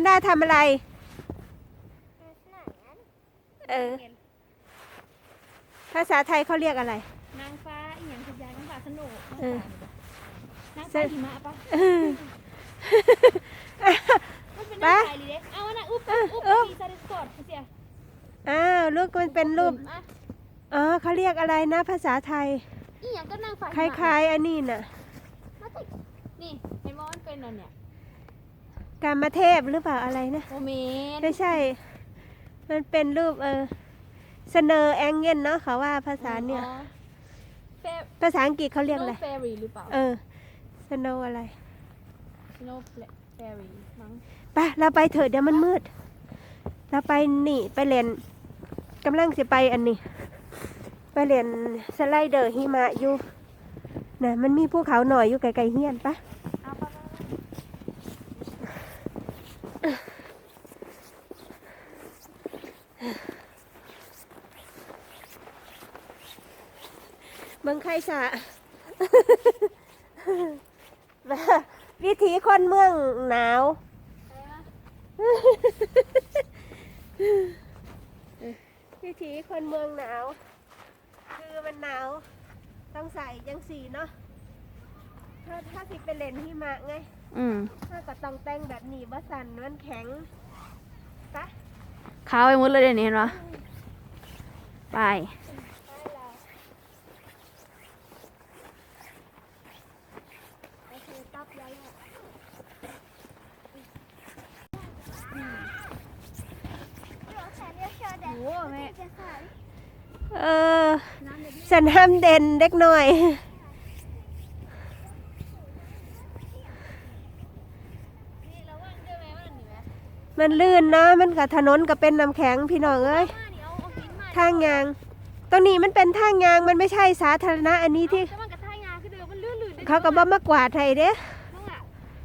มันได้ทำอะไร เออ ภาษาไทยเขาเรียกอะไร นางฟ้าอีหยังสักอย่างนางฟ้าสนุกเออ นางฟ้าหิมะปะเออมันเป็นไปนางฟ้าลีเด็กเอาอันน่ะอุ๊บอุ๊บอุ๊อุ๊บบมีซาดิสกอดเสียอ้าวลูกมันเป็นรูปอะอ๋อเขาเรียกอะไรนะ ภาษาไทยอีหยังก็นางฟ้าคล้ายๆอันนี้น่ะๆมาตินี่เห็นว่ามันเป็นอันเนี่ย กามเทพหรือเปล่าอะไรนะโอเมนไม่ใช่ มันเป็นรูปเออเสนอแองเกิลเนาะเขาว่าภาษาเนี่ยเฟรภาษาอังกฤษเขาเรียกอะไร เฟรีหรือเปล่าเออสโนอะไรโนเฟรีมั้งไปเราไปเถอะเดี๋ยวมันมืด เราไปนี่ไปเล่นกำลังจะไปอันนี้ ไปเล่นสไลเดอร์หิมะอยู่น่ะมันมีภูเขาหน่อยอยู่ไกลๆเฮียนปะ เอาไปไป เมืองไค สะ วิถีคนเมืองหนาววิถีคนเมืองหนาว คือมันหนาว ต้องใส่ยังสีเนาะถ้าถ้าสิไปเล่นหิมะไง อืมถ้าก็ต้องแต่งแบบนี้ว่าสันมันแข็งปะขาวไปหมดเลยเดี๋ยวนี้เห็นปะไป ไปเราโอเคตับแล้วแหละ โอ้แม่ เออสันห้ามเด่นเด็กหน่อยนี่ระวังด้วยแม่ว่าหนีไหมมันลื่นเนาะมันกับถนนก็เป็นน้ำแข็งพี่น้องเอ้ยมาเดี๋ยวเอาหินมาทางยางตรงนี้มันเป็นทางยางมันไม่ใช่สาธารณะอันนี้ที่แต่มันกระทายงาคือเดิมมันลื่นลื่นได้เขาก็บ่มากวาดให้เด้บ้างอะ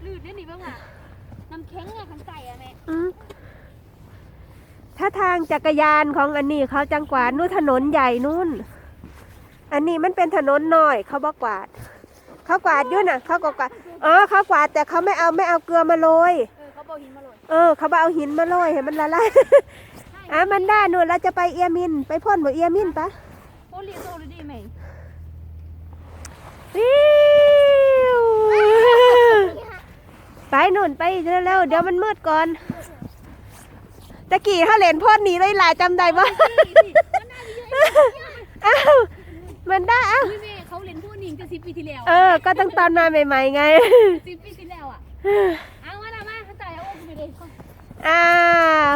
ลื่นได้หนิบ้างอะน้ำแข็งอะขันใส่อะแม่ อืม ถ้าทางจักรยานของอันนี้เขาจังกวาดนู่นถนนใหญ่นู่น อันนี้มันเป็นถนนน้อยเขาบอกวาด เขากวาดยู่น่ะ เขาก็กวาดอ๋อเขากวาดแต่เขาไม่เอาไม่เอาเกลือมาโรยเออเขาบอกหินมาหล่นเออเขาเอาหินมาโรยให้มันละลายอะมันได้นู่นเราจะไปเอียมิน ไปพ่นบ่เอียมินปะโอ้เรียนโตเลดีไหมวิวไปนู่นไปเร็วๆเดี๋ยวมันมืดก่อน ตะกี้เขาเล่นพ่นหนีเลยหลายจำได้ปะอ้าวมันได้อ้าวพี่เมย์เขาเรียนพวกนี้จะสิบปีที่แล้วเออ ก็ตั้งตอนมาใหม่ๆไง สิบปีที่แล้วอะเอามาละมาเขาจ่ายเอาโอ้กูไม่ได้อ้าว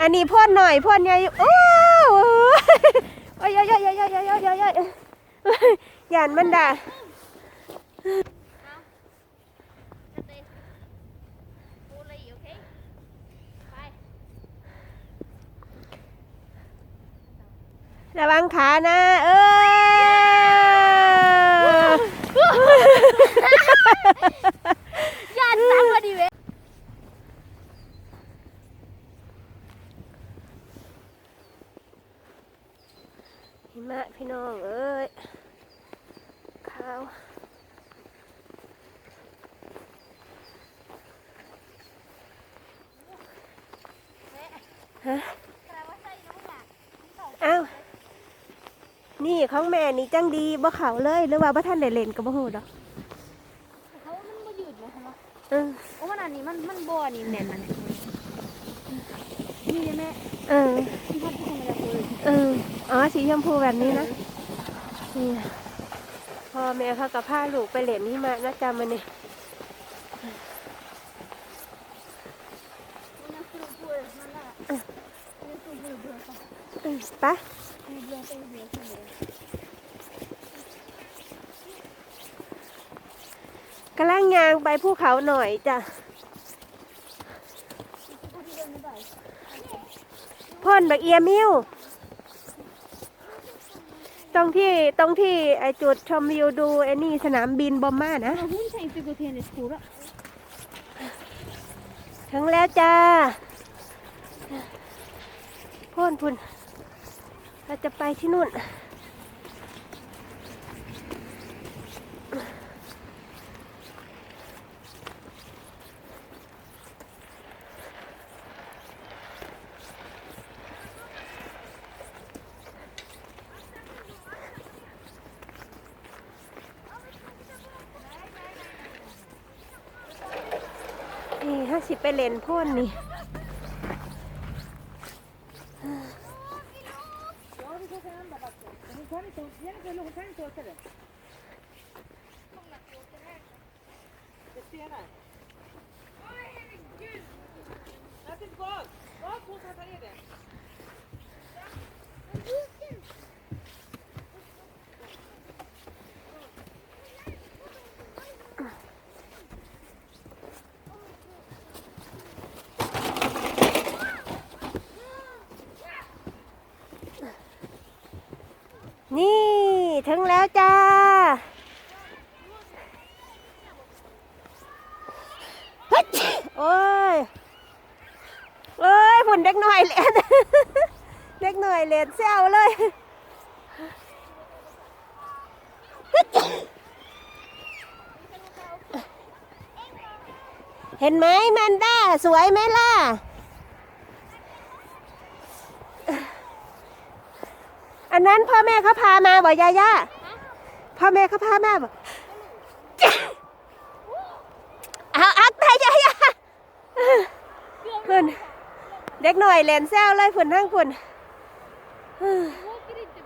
อันนี้พ่นหน่อยพ่นใหญ่โอ้โอ้ยโอ้ยโอ้ยโอ้ยโอ้ยโอ้ยโอ้ยโอ้ยโอ้ยหยานมันด่า โอเลยโอเคไป ระวังขานะ เออยันตั้งมาดิเว้ยหิมะพี่น้องเอ้ยข้าวฮะเอ้า นี่ของแม่นี่จังดีบ่เขาเลยหรือว่าบ่ท่านได้เล่นกับบ่ฮู้ดอกเขามันมาหยุดนะใช่ไหมเออโอ้มันอันนี้มันมันบ่อนี่แน่นมันนี่แม่เออที่พัดที่คงไม่ได้เลยเอออ๋อสีชมพูแบบนี้นะนี่พ่อแม่เขากับพาลูกไปเล่นหิมะนะจำมันนี่เออไปะ กำลังยางไปภูเขาหน่อยจ้ะพ่นบักเอียมิวตรงที่ตรงที่ไอจุดชมวิวดูไอนี่สนามบินบอมมานะเรานะถึงแล้วจ้าพ่นพุ่น เราจะไปที่นู่น นี่ห้าสิบไปเลนพ่นนี่ นี่ ถึงแล้วจ้า โอ้ยเอ้ยผุนเด็กหน่อยเลยเด็กหน่อยเลยแซวเลย เห็นไหมแมนด้า สวยไหมล่ะ อันนั้นพ่อ แม่เขาพามาบ่ยาย่าพ่อแม่เขาพามาบ่เอาอักตายายาเพื่นเด็กหน่อยแลนแซวเลยเพื่นทั้งเพื่น åker inte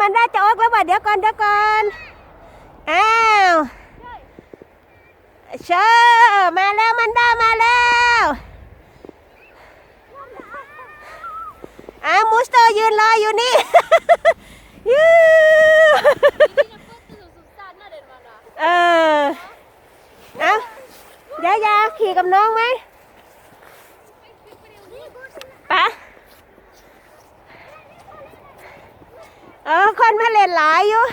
มันได้จะออกแล้วบ่เดี๋ยวก่อนเดี๋ยวก่อนอ้าวเชอมาแล้วมันได้มาแล้วอ้าวมูสเตอร์ยืนรออยู่นี่ยูเออเอายายาขี่กับน้องไหมปะเออคนมาเล่นหลายอยู่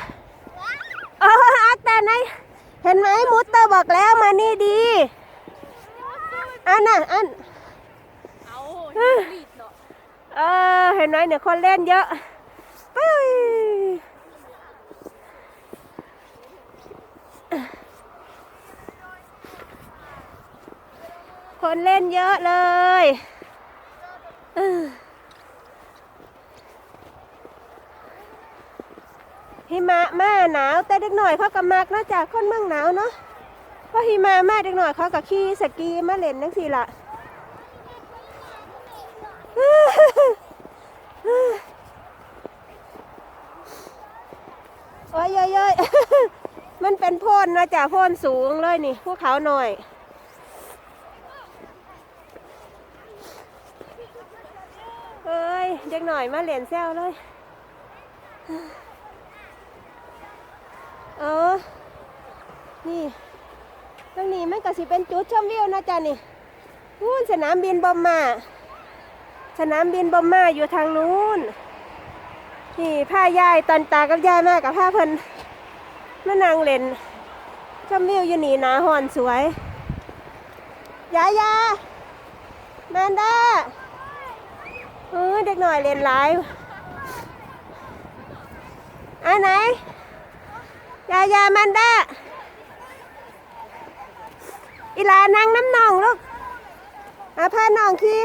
เอออักแต่ไหนเห็นไหมมุตเตอร์บอกแล้วมานี่ดีอันน่ะอันเอารีดเนาะเออเห็นไหมเนี่ยคนเล่นเยอะปุ้ยคนเล่นเยอะเลยเออ หิมะมาหนาว แต่เด็กหน่อยเขาก็มักนอกจากคนเมืองหนาวเนาะเพราะหิมะมาเด็กหน่อยเขาก็ขี่สกีมาเล่นนังสิละโอ้ยยโอ้ยมันเป็นโพนนะจ๊ะโพนสูงเลยนี่ภูเขาหน่อยเอ้ยเด็กหน่อยมาเหรียญแซวเลย เออ นี่ตรงนี้มันก็สิเป็นจุดชมวิวนะจ๊ะนี่นู่นสนามบินบอมมา สนามบินบอมมาอยู่ทางนู้น นี่ผ้ายายตอนตากับยายมากกับผ้าเพิ่นมานางเล่นชมวิวอยู่นี่นาหอนสวยยายาแมนด้าเออเด็กหน่อยเล่นหลายอันไหน ยายาแมนด้าอีลานั่งน้ำนองลูกอาพาน้องขี่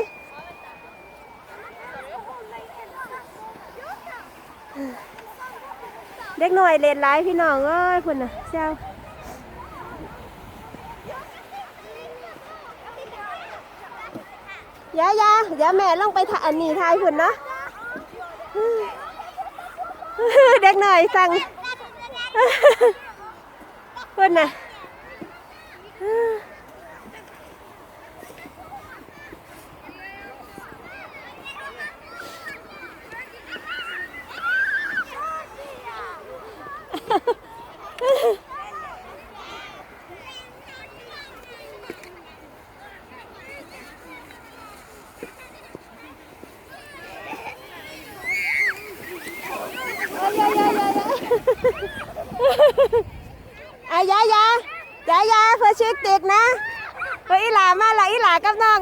เด็กหน่อยเล่นหลายพี่น้องเอ้ยพุ่นน่ะเจ้ายายาเดี๋ยวแม่ลงไปถ่ายอันนี้ถ่ายพุ่นเนาะเด็กหน่อยสั่ง เพื่อนนะอายายายายาเพื่อชิกติดนะเพื่ออีหลามาละอีหลากับน้อง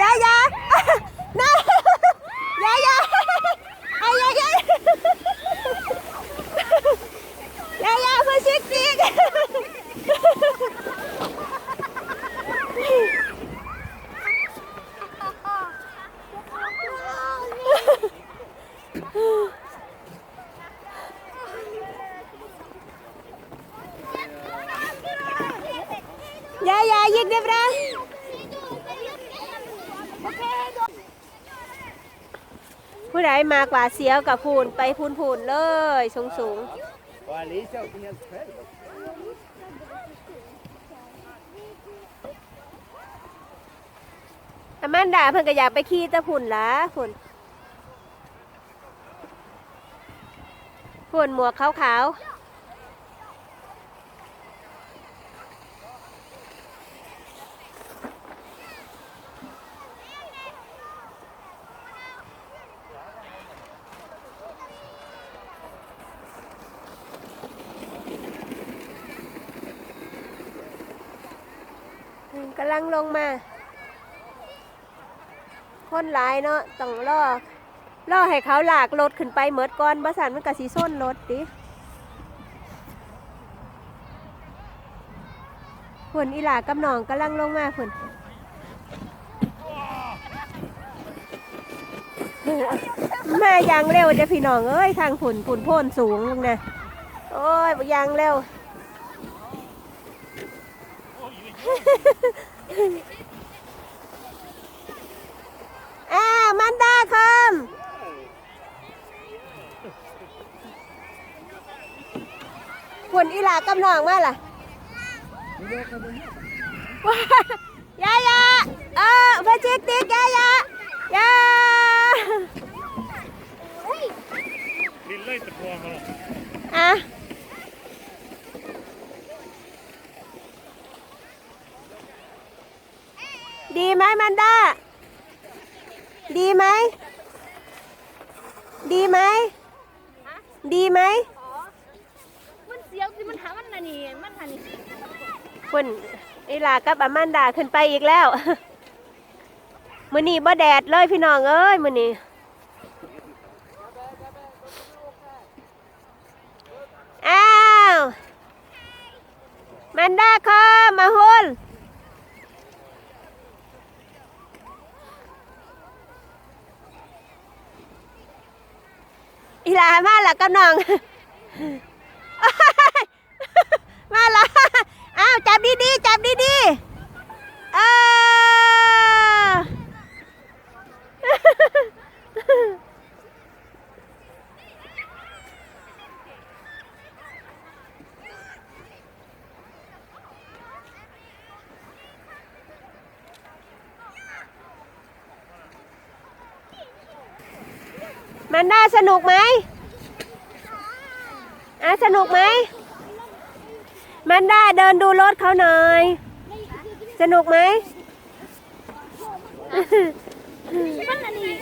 ยายา น้ายายาอายายายายาเพื่อชิกติด ยิกเด้บราผู้ใด มากกว่าเสียวกับพูนไปพูนพูนๆเลยสูงสูง Och Alicia åker helt själv. ๆอามันดาเพิ่นก็อยากไปขี่ตะพุ่นละพุ่นพุ่นหมวกขาวๆ กำลังลงมา คนหลายเนาะต้องรอรอให้เขาหลากรถขึ้นไปเมิดก่อนบสันมันกะสีส้นรถดิฝนอีหลากับน้องกำลังลงมาฝนมาอย่างเร็วเด้พี่น้องเอ้ยทางฝุ่นฝุ่นพ่นสูงลงนะโอ้ยบ่อย่างเร็ว อ้าวมันดาคอมผลอีหลากำนองมาล่ะว้ายายาเออพระชิกติ๊กยายายา Lilla är inte på honom. อะ ไหมมันดาดีไหม ดีไหม ดีไหมมันเสียวสิมันหามันน่ะนี่มันหานี่คุณอีหลากับอามันดาขึ้นไปอีกแล้ว มื้อนี้บ่แดดเลยพี่น้องเอ้ยมื้อนี้อ้าว มันดาคอมาหุน อีลามาและกับน้อง มาละอ้าวจับดีๆจับดีๆเออ มันได้สนุกไหมอะสนุกไหมมันได้เดินดูรถเขาหน่อย สนุกไหมมันน่ะนี่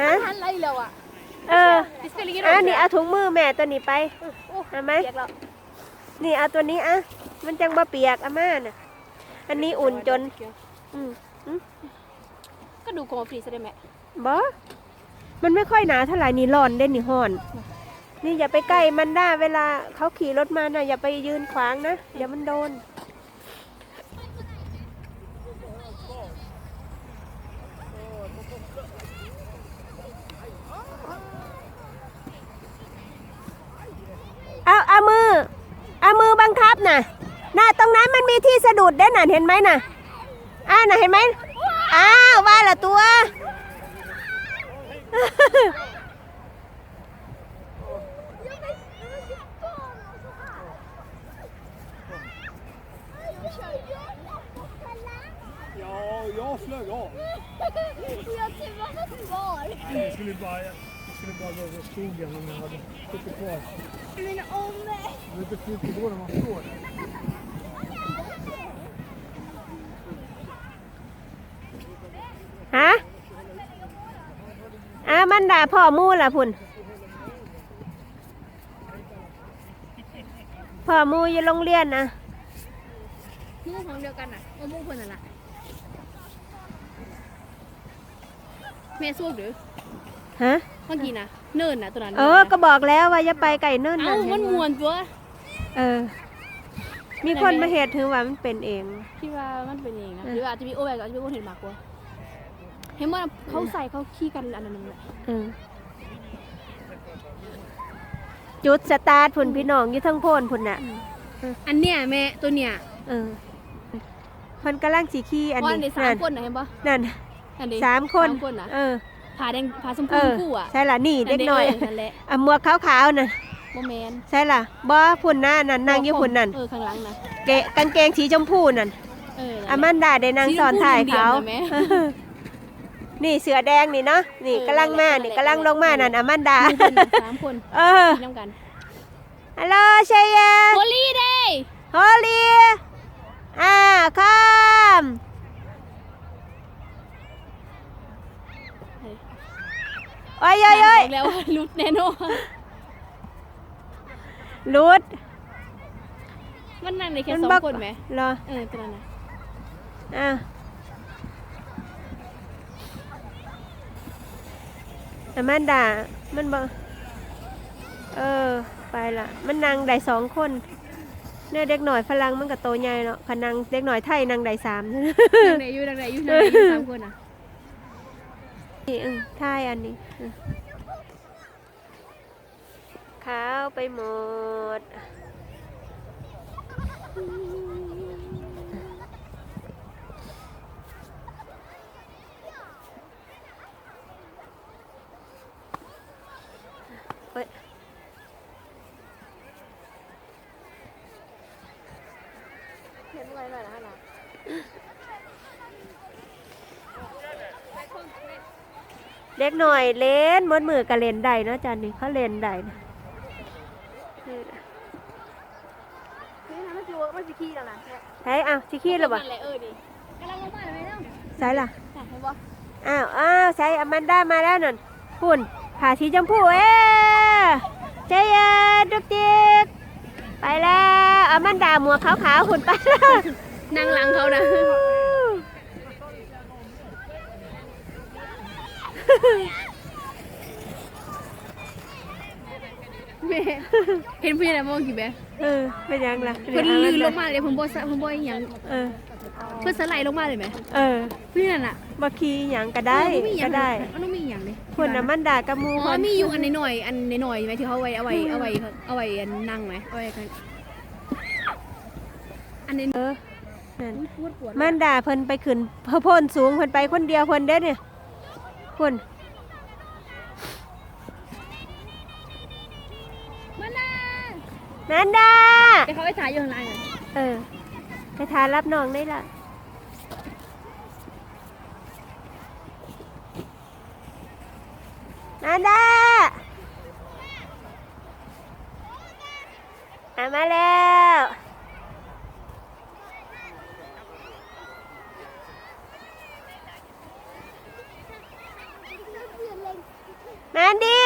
ฮะหันไรแล้วอะเออดิสเกลิกิโอันนี้เอาถุงมือแม่ตัวนี้ไปโอ้เอาไหมเปียกแล้วนี่เอาตัวนี้อะมันจังบ่เปียกอาม่าน่ะ อันนี้อุ่นจน อืมอืมก็ดูโกงฟรีซะได้ไหมบ่ มันไม่ค่อยหนาเท่าไหร่นี่ร้อนเด่นนี่ฮ้อน นี่อย่าไปใกล้มันได้เวลาเขาขี่รถมาน่ะอย่าไปยืนขวางนะเดี๋ยวมันโดน เอาเอามือ เอามือบังคับน่ะน่ะตรงนั้นมันมีที่สะดุดเด้น่ะเห็นไหมน่ะอ่าน่ะเห็นไหมอ้าวว่าละตัว Jag flög av. Jag skulle bara, jag skulle bara gå om jag hade suttit kvar. Det är lite fult att gå när man står. Huh? ามันด่าพ่อหมู่ล่ะพุ่นพ่อหมู่อยู่โรงเรียนนะมู่ของเดียวกันอะเอามู่คนนั่นแหละแม่สู้หรือฮะเมื่อกี้นะเนินนะตัวนั้นเออก็บอกแล้วว่าอย่าไปไก่เนิ่นเอ้าน่ะมันมวนตัวเออ มีคนมาเหตุถึงว่ามันเป็นเองพี่ว่ามันเป็นเองนะเออหรืออาจจะมีโอแบกอาจจะมีโอเห็นมากกว่า เห็นว่าเขาใส่เขาขี้กันอันนั้นนึงแหละเออจุดสตาร์ทพุ่นพี่น้องอยู่ทั้งโพนพุ่นน่ะ อันเนี้ยแม่ตัวเนี้ยเออเพิ่นกำลังสิขี่อันวันนี้ได้สามคนนะเห็นปะนั่นอันนี้สามคนสามคนนะเออผาแดงผาชมเอพูอคู่อะใช่ล่ะนี่เด็กน้อยนั่นแหละอะหมวกขาวๆน่ะโมเมนใช่ล่ะบ่พุ่นหน้านั่นนั่งอยู่พุ่นนั่นเออข้างหลังนะเกะกางเกงสีชมพูนั่นเอออามันดาได้นางสอนถ่ายเขา น่ะแม่นี่เสือแดงนี่เนาะนี่เออกำลังมานั่นแหละนี่กำลังลงมานั่นอามันดามีคนน่ะสามคนเออกินน้ำกันฮัลโหลเชยยโฮลี่เดย์โฮลีอ่าคอมโอ้ยโอ้ยโอ้ยบอกแล้วว่าลุดแน่นอนลุดมันนั่งในแค่มันสองบักคนไหมเหรอเออตัวนั้นนะอะ อามันดามันบอกเออ ไปละมันนางได้สองคนเนี่ยเด็กหน่อยพลังมันกับโตใหญ่เนาะพนังเด็กหน่อยไทยนางได้สามนั่งไหนอยู่นั่งไหนอยู่นั่งไหนอยู่สามคนอะนี่เออไทยอันนี้เออขาวไปหมด เฮ้ยเห็นไว้หน่อยนะฮะนะเด็กหน่อยเล่นมดมือกับเล่นได้เนาะจันนี่เขาเล่นได้นะนี่นะนี่นะมันจะมันจะขี้แล้วนะใช่อ้าวชิคีดหรือเปล่านั่นแหละเออดิกำลังลงมาเลยเนาะใช่ล่ะน่ะเห็นปะอ้าวอ้าวใช่อแมนด้ามาแล้วนั่นพุ่นผ่าสีชมพูเอ๊ ใจเย็นดุกจิกไปแล้วอแมนด้าหมวกขาวๆหุ่นไปแล้วนั่งหลังเขานะแม่เห็นพี่อะไรมองกี่แม่เออเป็นยังล่ะเพิ่นลื่นลงมาเลยผมบ่สะผมบ่อีหยังเออเพิ่นสไลด์ลงมาเลยไหมเออพี่นั่นน่ะบัคีหยังก็ได้เออบ่มีหยัก็งได้มันต้องมี อีหยังเลยพุ่นอแมนด้ากับหมูอ๋คอนมีอยู่อันน้อยๆอันน้อยๆไหมที่เขาเอาไว้เอาไว้เอาไว้เอาไว้อันนั่งไหมเอาไว้กันอันนี้เออนั่นปวดปวดมันด่าเพิ่นไปขึ้นเพิ่นโพ่นสูงเพิ่นไปคนเดียวเพิ่นเด้อเนี่ยพุ่นมาน่านันดาแต่เขาไปถ่ายอยู่ข้างในน่ะเออไปทานรับน้องได้ละ อันดาอามาแล้วมาดี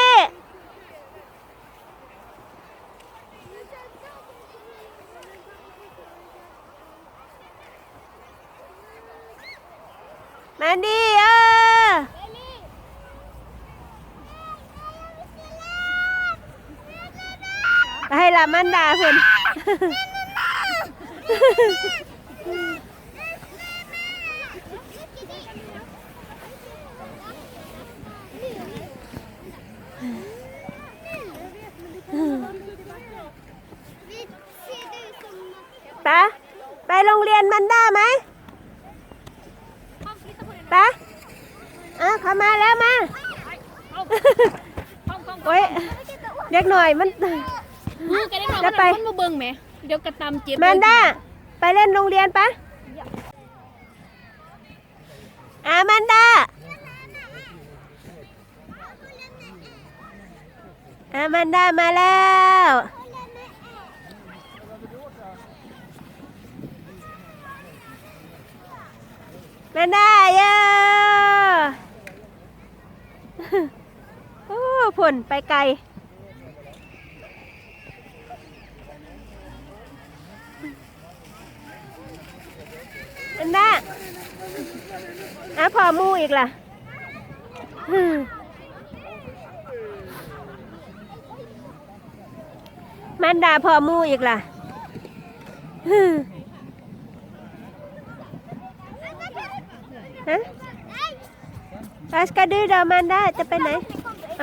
แมนดี้เออ ไปให้ละมันดาเพิ่นไปะไปโรงเรียนมันได้ไหมไปะอะเขามาแล้วมาโอ้ยเด็กหน่อยมัน มือกันได้หน่อยแล้วไป มันมาเบิ่งไหมเดี๋ยวกระตำเจ็บมันได้ไปเล่นโรงเรียนปะอามันดาอามันดามาแล้วมันได้เยอะโอ้ผลไปไกล อะอะพอมูอีกล่ะมันด่าพอมูอีกล่ะฮึ่มฮะอาสกาดือดามันได้จะไปไหน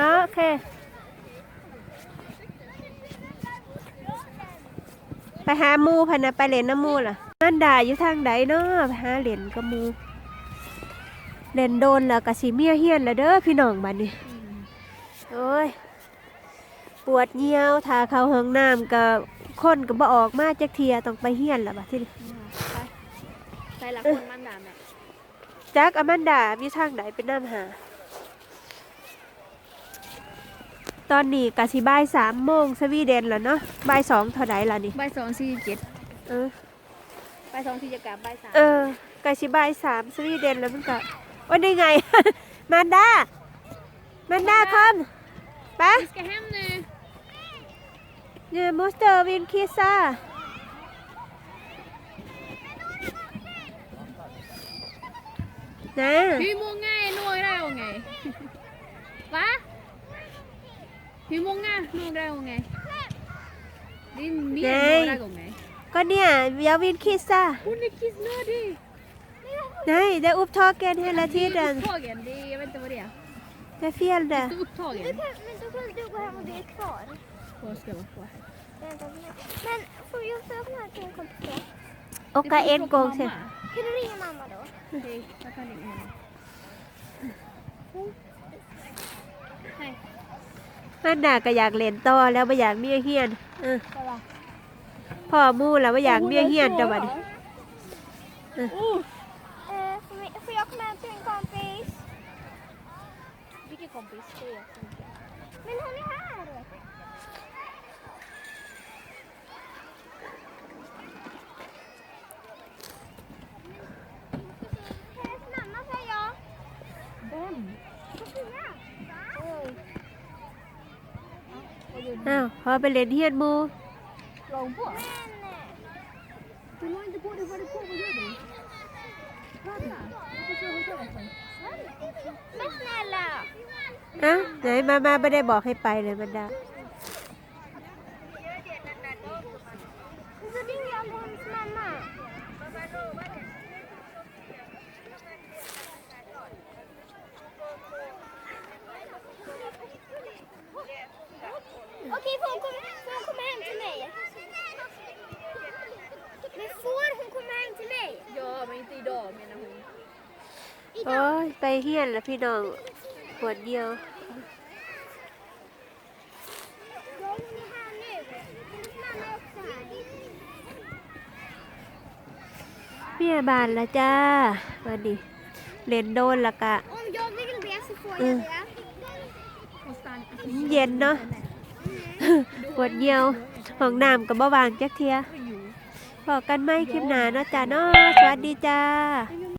อ๋อโอเค ไปหามูพะนะไปเล่นน้ำมูล่ะ มันมันดาอยู่ทางใดเนาะไปหาเหรียญกับหมูเล่นโดนแล้วก็สิเมียเฮียนแล้วเด้อพี่น้องบัดนี้โอ้ยปวดเหี่ยวถ้าเข้าห้องน้ำก็คนก็บ่ออกมาจักเทียต้องไปเฮียนแล้วบัดทีนี้ใส่ละคนมันด่าแม่จักอแมนดามีทางใดเป็นน้ำหา ตอนนี้กะสิบ่ายสามโมงสวีเดนแล้วเนาะบ่ายสองเท่าใดล่ะนี่ใบสองสี่เจ็ดเออ ใบสองสี่จะกลับใบสามเออกะสิบ่ายสามสวีเดนแล้วมันก็ว่าได้ไง มันดามันดาคอมไป Vi ska hem nu. เนี่ยมสเตอร์วินคิซ่านะ Hur många är några gånger? Va? Hur många några gånger? Det är mer Nej. några gånger. ก็เนี่ยยาวินคิซ่า Hon är kissnödig. ไหนเดอุปทอเกนเฮลาทีเดน upptagen. Det är, jag vet inte vad det är. เดเฟียลเด Det står upptagen. Men då kan du gå hem och det är kvar. Vad ska jag vara kvar? Vänta, Men får jag få öppna till en kompis då? โอกาเอ็นโกงเช Kan du ringa mamma då? Okej, jag kan ringa henne. Hej. มันน่ะก็อยากเล่นต่อแล้วไม่อยากเมียเฮียนเออ พ่อมู่แล้วไม่อยากเมียเฮียนจังหวะนี้ Eh, får, vi, får jag komma hem till en kompis? Vilken kompis? Det är jag. Men hon är här! Hennes mamma säger jag. Vem? Sofia. Oj. อ้าวพอไปเล่นเฮียนหมู อ้าไหนมามาไม่ได้บอกให้ไปเลยบรรดา Så ringer jag aldrig hennes mamma. Okej, får hon, komma, får hon komma hem till mig? Men får hon komma hem till mig? Ja, men inte idag menar hon. โอ้ยไป เฮียนแล้วพี่น้องปวดเดียว Ja, hon är här nu. Hennes mamma är också här. เมียบานแล้วจ้าวันนี้เล่นโดนและกะ Om jag vill det så får Mm. jag det. Måste han... เย็นเนาะปวดเยียวห้องน้ำกับบ่วางจักเทียพอกันไหมคลิปหนาเนาะจ้าเนาะสวัสดีจ้า Men